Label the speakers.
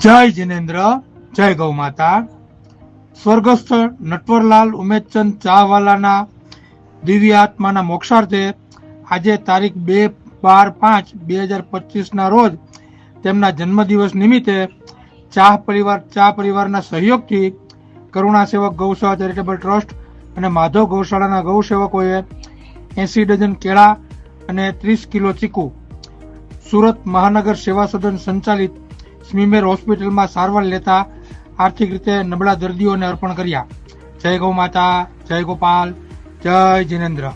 Speaker 1: જય જિનેન્દ્ર, જય ગૌ માતા. સ્વર્ગસ્થ નટવરલાલ ઉમેદચંદ ચાહવાલાના દિવ્ય આત્માના મોક્ષાર્થે આજે તારીખ બે બાર પાંચ બે હજાર પચીસના રોજ તેમના જન્મદિવસ નિમિત્તે ચાહ પરિવાર, ચા પરિવારના સહયોગથી કરુણા સેવક ગૌશાળા ચેરિટેબલ ટ્રસ્ટ અને માધવ ગૌશાળાના ગૌસેવકોએ એસી ડઝન કેળા અને ત્રીસ કિલો ચીકુ સુરત મહાનગર સેવા સદન સંચાલિત સ્મીમેર હોસ્પિટલમાં સારવાર લેતા આર્થિક રીતે નબળા દર્દીઓને અર્પણ કર્યા. જય ગૌ માતા, જય ગોપાલ, જય જિનેન્દ્ર.